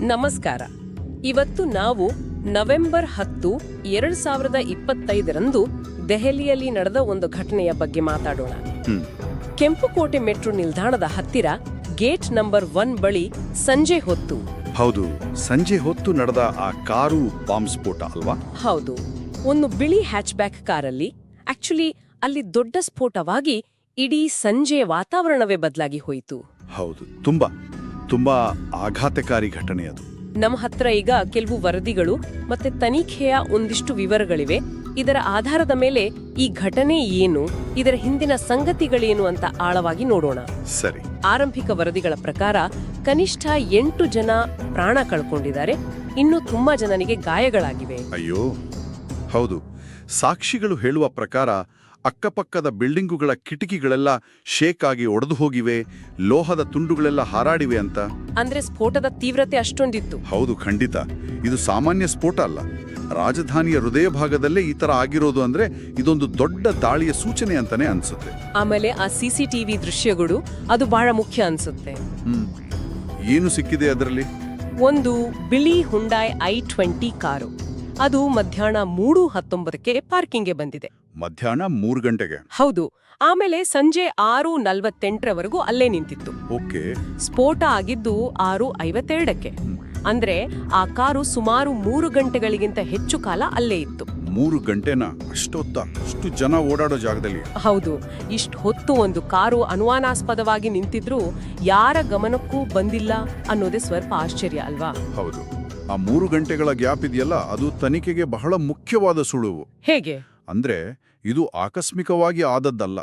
ನಮಸ್ಕಾರ. ಇವತ್ತು ನಾವು ನವೆಂಬರ್ ಹತ್ತು ಎರಡ್ ಸಾವಿರದ ಇಪ್ಪತ್ತೈದರಂದು ದೆಹಲಿಯಲ್ಲಿ ನಡೆದ ಒಂದು ಘಟನೆಯ ಬಗ್ಗೆ ಮಾತಾಡೋಣ. ಕೆಂಪುಕೋಟೆ ಮೆಟ್ರೋ ನಿಲ್ದಾಣದ ಹತ್ತಿರ ಗೇಟ್ ನಂಬರ್ ಒನ್ ಬಳಿ ಸಂಜೆ ಹೊತ್ತು. ಹೌದು ಸಂಜೆ ಹೊತ್ತು ನಡೆದ ಆ ಕಾರು ಬಾಂಬ್ ಸ್ಫೋಟ ಅಲ್ವಾ? ಹೌದು. ಒಂದು ಬಿಳಿ ಹ್ಯಾಚ್ಬ್ಯಾಕ್ ಕಾರಲ್ಲಿ ಆಕ್ಚುಲಿ ಅಲ್ಲಿ ದೊಡ್ಡ ಸ್ಫೋಟವಾಗಿ ಇಡೀ ಸಂಜೆ ವಾತಾವರಣವೇ ಬದಲಾಗಿ ಹೋಯಿತು. ಹೌದು ತುಂಬಾ. ತುಂಬಾ ಆಘಾತಕಾರಿ ಘಟನೆ ಅದು. ನಮ್ಮ ಹತ್ರ ಈಗ ಕೆಲವು ವರದಿಗಳು ಮತ್ತೆ ತನಿಖೆಯ ಒಂದಿಷ್ಟು ವಿವರಗಳಿವೆ. ಇದರ ಆಧಾರದ ಮೇಲೆ ಈ ಘಟನೆ ಏನು ಇದರ ಹಿಂದಿನ ಸಂಗತಿಗಳೇನು ಅಂತ ಆಳವಾಗಿ ನೋಡೋಣ. ಸರಿ. ಆರಂಭಿಕ ವರದಿಗಳ ಪ್ರಕಾರ ಕನಿಷ್ಠ ಎಂಟು ಜನ ಪ್ರಾಣ ಕಳ್ಕೊಂಡಿದ್ದಾರೆ. ಇನ್ನು ತುಂಬಾ ಜನನಿಗೆ ಗಾಯಗಳಾಗಿವೆ. ಅಯ್ಯೋ ಹೌದು. ಸಾಕ್ಷಿಗಳು ಹೇಳುವ ಪ್ರಕಾರ ಅಕ್ಕಪಕ್ಕದ ಬಿಲ್ಡಿಂಗುಗಳ ಕಿಟಕಿಗಳೆಲ್ಲ ಶೇಕ್ ಆಗಿ ಒಡೆದು ಹೋಗಿವೆ ಲೋಹದ ತುಂಡುಗಳೆಲ್ಲ ಹಾರಾಡಿವೆ ಅಂತ. ಅಂದ್ರೆ ಸ್ಫೋಟದ ತೀವ್ರತೆ ಅಷ್ಟೊಂದಿತ್ತು. ಹೌದು ಖಂಡಿತ. ಇದು ಸಾಮಾನ್ಯ ಸ್ಫೋಟ ಅಲ್ಲ. ರಾಜಧಾನಿಯ ಹೃದಯ ಭಾಗದಲ್ಲೇ ಈ ತರ ಆಗಿರೋದು ಅಂದ್ರೆ ಇದೊಂದು ದೊಡ್ಡ ದಾಳಿಯ ಸೂಚನೆ ಅಂತಾನೆ ಅನ್ಸುತ್ತೆ. ಆಮೇಲೆ ಆ ಸಿಸಿಟಿವಿ ದೃಶ್ಯಗಳು ಅದು ಬಹಳ ಮುಖ್ಯ ಅನ್ಸುತ್ತೆ. ಹ್ಮ್. ಏನು ಸಿಕ್ಕಿದೆ ಅದರಲ್ಲಿ? ಒಂದು ಬಿಳಿ ಹುಂಡಾಯ್ ಐ ಟ್ವೆಂಟಿ ಕಾರು. ಅದು ಮಧ್ಯಾಹ್ನ ಮೂರು ಹತ್ತೊಂಬತ್ತಕ್ಕೆ ಪಾರ್ಕಿಂಗ್ಗೆ ಬಂದಿದೆ. ಮಧ್ಯಾಹ್ನ ಮೂರು ಗಂಟೆಗೆ? ಹೌದು. ಆಮೇಲೆ ಸಂಜೆ ಆರು ನಲ್ವತ್ತೆಂಟರವರೆಗೂ ಅಲ್ಲೇ ನಿಂತಿತ್ತು. ಓಕೆ. ಸ್ಫೋಟ ಆಗಿದ್ದು ಆರು ಐವತ್ತೆರಡಕ್ಕೆ. ಅಂದ್ರೆ ಆ ಕಾರು ಸುಮಾರು ಮೂರು ಗಂಟೆಗಳಿಗಿಂತ ಹೆಚ್ಚು ಕಾಲ ಅಲ್ಲೇ ಇತ್ತು. ಮೂರು ಗಂಟೆನ? ಅಷ್ಟೊತ್ತ? ಅಷ್ಟು ಜನ ಓಡಾಡೋ ಜಾಗದಲ್ಲಿ. ಹೌದು. ಇಷ್ಟು ಹೊತ್ತು ಒಂದು ಕಾರು ಅನುಮಾನಾಸ್ಪದವಾಗಿ ನಿಂತಿದ್ರೂ ಯಾರ ಗಮನಕ್ಕೂ ಬಂದಿಲ್ಲ ಅನ್ನೋದೇ ಸ್ವಲ್ಪ ಆಶ್ಚರ್ಯ ಅಲ್ವಾ? ಹೌದು. ಆ ಮೂರು ಗಂಟೆಗಳ ಗ್ಯಾಪ್ ಇದೆಯಲ್ಲ ಅದು ತನಿಖೆಗೆ ಬಹಳ ಮುಖ್ಯವಾದ ಸುಳುವು. ಹೇಗೆ? ಅಂದ್ರೆ ಇದು ಆಕಸ್ಮಿಕವಾಗಿ ಆದದ್ದಲ್ಲ.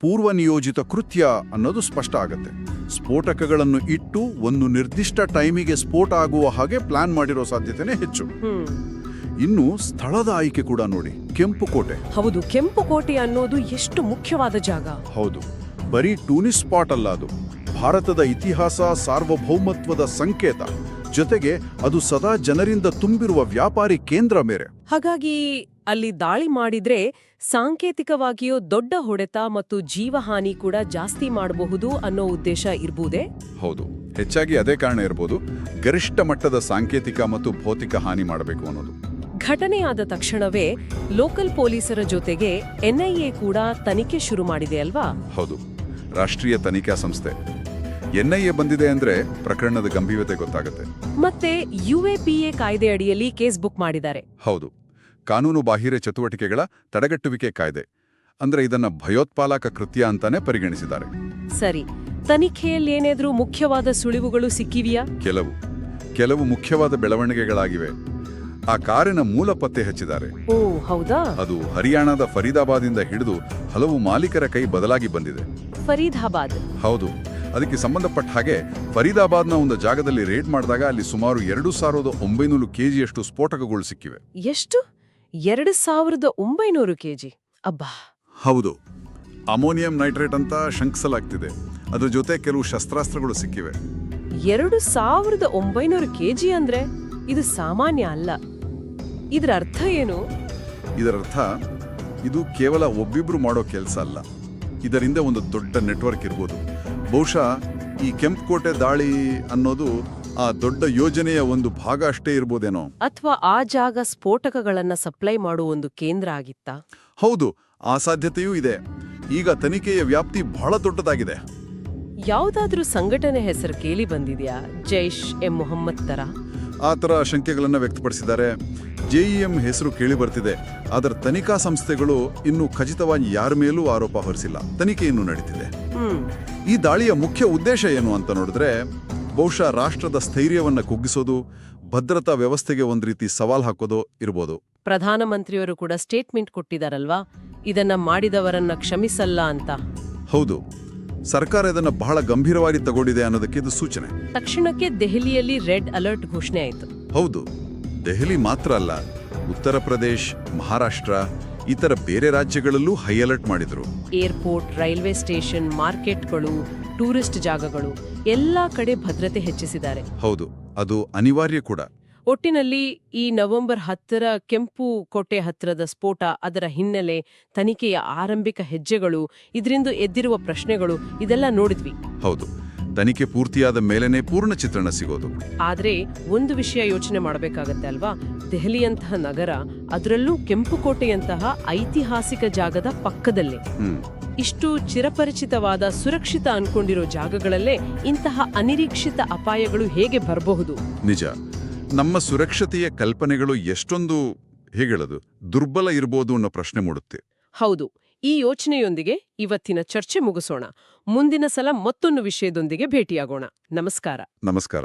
ಪೂರ್ವ ನಿಯೋಜಿತ ಕೃತ್ಯ ಅನ್ನೋದು ಸ್ಪಷ್ಟ ಆಗತ್ತೆ. ಸ್ಫೋಟಕಗಳನ್ನು ಇಟ್ಟು ಒಂದು ನಿರ್ದಿಷ್ಟ ಟೈಮಿಗೆ ಸ್ಫೋಟ ಆಗುವ ಹಾಗೆ ಪ್ಲಾನ್ ಮಾಡಿರೋ ಸಾಧ್ಯತೆನೇ ಹೆಚ್ಚು. ಇನ್ನು ಸ್ಥಳದ ಆಯ್ಕೆ ಕೂಡ ನೋಡಿ ಕೆಂಪು ಕೋಟೆ. ಹೌದು ಕೆಂಪು ಕೋಟೆ ಅನ್ನೋದು ಎಷ್ಟು ಮುಖ್ಯವಾದ ಜಾಗ. ಹೌದು ಬರೀ ಟೂರಿಸ್ಟ್ ಸ್ಪಾಟ್ ಅಲ್ಲ ಅದು. ಭಾರತದ ಇತಿಹಾಸ ಸಾರ್ವಭೌಮತ್ವದ ಸಂಕೇತ. ಜೊತೆಗೆ ಅದು ಸದಾ ಜನರಿಂದ ತುಂಬಿರುವ ವ್ಯಾಪಾರಿ ಕೇಂದ್ರ ಮೇರೆ. ಹಾಗಾಗಿ ಅಲ್ಲಿ ದಾಳಿ ಮಾಡಿದ್ರೆ ಸಾಂಕೇತಿಕವಾಗಿಯೂ ದೊಡ್ಡ ಹೊಡೆತ ಮತ್ತು ಜೀವಹಾನಿ ಕೂಡ ಜಾಸ್ತಿ ಮಾಡಬಹುದು ಅನ್ನೋ ಉದ್ದೇಶ ಇರ್ಬೋದೇ? ಹೌದು. ಹೆಚ್ಚಾಗಿ ಅದೇ ಕಾರಣ ಇರಬಹುದು ಗರಿಷ್ಠ ಮಟ್ಟದ ಸಾಂಕೇತಿಕ ಮತ್ತು ಭೌತಿಕ ಹಾನಿ ಮಾಡಬೇಕು ಅನ್ನೋದು. ಘಟನೆಯಾದ ತಕ್ಷಣವೇ ಲೋಕಲ್ ಪೊಲೀಸರ ಜೊತೆಗೆ ಎನ್ಐಎ ಕೂಡ ತನಿಖೆ ಶುರು ಮಾಡಿದೆ ಅಲ್ವಾ? ಹೌದು. ರಾಷ್ಟ್ರೀಯ ತನಿಖಾ ಸಂಸ್ಥೆ. ಎನ್ಐಎ ಬಂದಿದೆ ಅಂದ್ರೆ ಪ್ರಕರಣದ ಗಂಭೀರತೆ ಗೊತ್ತಾಗುತ್ತೆ. ಮತ್ತೆ ಯುಎಪಿಎ ಕಾಯ್ದೆ ಅಡಿಯಲ್ಲಿ ಕೇಸ್ ಬುಕ್ ಮಾಡಿದ್ದಾರೆ. ಹೌದು. ಕಾನೂನು ಬಾಹಿರ ಚಟುವಟಿಕೆಗಳ ತಡೆಗಟ್ಟುವಿಕೆ ಕಾಯ್ದೆ. ಅಂದ್ರೆ ಇದನ್ನ ಭಯೋತ್ಪಾದಕ ಕೃತ್ಯ ಅಂತಾನೆ ಪರಿಗಣಿಸಿದ್ದಾರೆ. ಸರಿ. ತನಿಖೆಯಲ್ಲಿ ಏನೇದ್ರೂ ಮುಖ್ಯವಾದ ಸುಳಿವುಗಳು ಸಿಕ್ಕಿವೆಯಾ? ಕೆಲವು. ಕೆಲವು ಮುಖ್ಯವಾದ ಬೆಳವಣಿಗೆಗಳಾಗಿವೆ. ಆ ಕಾರಿನ ಮೂಲ ಪತ್ತೆ ಹಚ್ಚಿದ್ದಾರೆ. ಓ ಹೌದಾ? ಅದು ಹರಿಯಾಣದ ಫರೀದಾಬಾದಿಂದ ಹಿಡಿದು ಹಲವು ಮಾಲೀಕರ ಕೈ ಬದಲಾಗಿ ಬಂದಿದೆ. ಫರೀದಾಬಾದ್. ಹೌದು. ಅದಕ್ಕೆ ಸಂಬಂಧಪಟ್ಟ ಹಾಗೆ ಫರೀದಾಬಾದ್ನ ಒಂದು ಜಾಗದಲ್ಲಿ ರೇಡ್ ಮಾಡಿದಾಗ ಅಲ್ಲಿ ಸುಮಾರು ಎರಡು ಸಾವಿರದ ಒಂಬೈನೂರು ಕೆಜಿಯಷ್ಟು ಸ್ಫೋಟಕಗಳು ಸಿಕ್ಕಿವೆ. ಎಷ್ಟು? ಎರಡು ಸಾವಿರದ ಒಂಬೈನೂರು ಕೆಜಿ. ಅಬ್ಬಾ. ಹೌದು. ಅಮೋನಿಯಂ ನೈಟ್ರೇಟ್ ಅಂತ ಶಂಕಿಸಲಾಗ್ತಿದೆ. ಅದರ ಜೊತೆ ಕೆಲವು ಶಸ್ತ್ರಾಸ್ತ್ರಗಳು ಸಿಕ್ಕಿವೆ. ಎರಡು ಸಾವಿರದ ಒಂಬೈನೂರು ಕೆಜಿ ಅಂದ್ರೆ ಇದು ಸಾಮಾನ್ಯ ಅಲ್ಲ. ಇದರ ಅರ್ಥ ಏನು? ಇದರರ್ಥ ಇದು ಕೇವಲ ಒಬ್ಬಿಬ್ರು ಮಾಡೋ ಕೆಲಸ ಅಲ್ಲ. ಇದರಿಂದ ಒಂದು ದೊಡ್ಡ ನೆಟ್ವರ್ಕ್ ಇರ್ಬೋದು. ಬಹುಶಃ ಈ ಕೆಂಪುಕೋಟೆ ದಾಳಿ ಅನ್ನೋದು ಆ ದೊಡ್ಡ ಯೋಜನೆಯ ಒಂದು ಭಾಗ ಅಷ್ಟೇ ಇರ್ಬೋದೇನೋ? ಅಥವಾ ಆ ಜಾಗ ಸ್ಫೋಟಕಗಳನ್ನು ಸಪ್ಲೈ ಮಾಡುವ ಒಂದು ಕೇಂದ್ರ ಆಗಿತ್ತಾ? ಹೌದು ಆ ಸಾಧ್ಯತೆಯೂ ಇದೆ. ಈಗ ತನಿಖೆಯ ವ್ಯಾಪ್ತಿ ಬಹಳ ದೊಡ್ಡದಾಗಿದೆ. ಯಾವುದಾದ್ರೂ ಸಂಘಟನೆ ಹೆಸರು ಕೇಳಿ ಬಂದಿದೆಯಾ? ಜೈಷ್ ಎ ಮೊಹಮ್ಮದ್ ತರ ಆ ಥರ ಶಂಕೆಗಳನ್ನು ವ್ಯಕ್ತಪಡಿಸಿದ್ದಾರೆ. ಜೆಇಎಂ ಹೆಸರು ಕೇಳಿ ಬರ್ತಿದೆ. ಆದರೆ ತನಿಖಾ ಸಂಸ್ಥೆಗಳು ಇನ್ನು ಖಚಿತವಾಗಿ ಯಾರ ಮೇಲೂ ಆರೋಪ ಹೊರಿಸಿಲ್ಲ. ತನಿಖೆ ಇನ್ನೂ ನಡೀತಿದೆ. ಈ ದಾಳಿಯ ಮುಖ್ಯ ಉದ್ದೇಶ ಏನು ಅಂತ ನೋಡಿದ್ರೆ ಬಹುಶಃ ರಾಷ್ಟ್ರದ ಸ್ಥೈರ್ಯವನ್ನು ಕುಗ್ಗಿಸೋದು ಭದ್ರತಾ ವ್ಯವಸ್ಥೆಗೆ ಒಂದು ರೀತಿ ಸವಾಲ್ ಹಾಕೋದು ಇರ್ಬೋದು. ಪ್ರಧಾನಮಂತ್ರಿಯವರು ಕೂಡ ಸ್ಟೇಟ್ಮೆಂಟ್ ಕೊಟ್ಟಿದಾರಲ್ವಾ? ಇದನ್ನ ಮಾಡಿದವರನ್ನ ಕ್ಷಮಿಸಲ್ಲ ಅಂತ. ಹೌದು. ಸರ್ಕಾರ ಇದನ್ನು ಬಹಳ ಗಂಭೀರವಾಗಿ ತಗೊಂಡಿದೆ ಅನ್ನೋದಕ್ಕೆ ಇದು ಸೂಚನೆ. ತಕ್ಷಣಕ್ಕೆ ದೆಹಲಿಯಲ್ಲಿ ರೆಡ್ ಅಲರ್ಟ್ ಘೋಷಣೆ ಆಯಿತು. ಹೌದು ದೆಹಲಿ ಮಾತ್ರ ಅಲ್ಲ ಉತ್ತರ ಪ್ರದೇಶ್ ಮಹಾರಾಷ್ಟ್ರ ಇತರ ಬೇರೆ ರಾಜ್ಯಗಳಲ್ಲೂ ಹೈ ಅಲರ್ಟ್ ಮಾಡಿದ್ರು. ಏರ್ಪೋರ್ಟ್ ರೈಲ್ವೆ ಸ್ಟೇಷನ್ ಮಾರ್ಕೆಟ್ಗಳು ಟೂರಿಸ್ಟ್ ಜಾಗಗಳು ಎಲ್ಲಾ ಕಡೆ ಭದ್ರತೆ ಹೆಚ್ಚಿಸಿದ್ದಾರೆ. ಹೌದು ಅದು ಅನಿವಾರ್ಯ ಕೂಡ. ಒಟ್ಟಿನಲ್ಲಿ ಈ ನವೆಂಬರ್ ಹತ್ತರ ಕೆಂಪು ಕೋಟೆ ಹತ್ತಿರದ ಸ್ಫೋಟ ಅದರ ಹಿನ್ನೆಲೆ ತನಿಖೆಯ ಆರಂಭಿಕ ಹೆಜ್ಜೆಗಳು ಇದರಿಂದ ಎದ್ದಿರುವ ಪ್ರಶ್ನೆಗಳು ಇದೆಲ್ಲ ನೋಡಿದ್ವಿ. ಹೌದು. ತನಿಖೆ ಪೂರ್ತಿಯಾದ ಮೇಲೇನೆ ಪೂರ್ಣ ಚಿತ್ರಣ ಸಿಗೋದು. ಆದ್ರೆ ಒಂದು ವಿಷಯ ಯೋಚನೆ ಮಾಡಬೇಕಾಗತ್ತೆ ಅಲ್ವಾ? ದೆಹಲಿಯಂತಹ ನಗರ ಅದರಲ್ಲೂ ಕೆಂಪುಕೋಟೆಯಂತಹ ಐತಿಹಾಸಿಕ ಜಾಗದ ಪಕ್ಕದಲ್ಲೇ. ಇಷ್ಟು ಚಿರಪರಿಚಿತವಾದ ಸುರಕ್ಷಿತ ಅನ್ಕೊಂಡಿರೋ ಜಾಗಗಳಲ್ಲೇ ಇಂತಹ ಅನಿರೀಕ್ಷಿತ ಅಪಾಯಗಳು ಹೇಗೆ ಬರಬಹುದು? ನಿಜ. ನಮ್ಮ ಸುರಕ್ಷತೆಯ ಕಲ್ಪನೆಗಳು ಎಷ್ಟೊಂದು ಹೇಳೋದು ದುರ್ಬಲ ಇರ್ಬೋದು ಅನ್ನೋ ಪ್ರಶ್ನೆ ಮೂಡುತ್ತೆ. ಹೌದು ಈ ಯೋಚನೆಯೊಂದಿಗೆ ಇವತ್ತಿನ ಚರ್ಚೆ ಮುಗಿಸೋಣ. ಮುಂದಿನ ಸಲ ಮತ್ತೊಂದು ವಿಷಯದೊಂದಿಗೆ ಭೇಟಿಯಾಗೋಣ. ನಮಸ್ಕಾರ. ನಮಸ್ಕಾರ.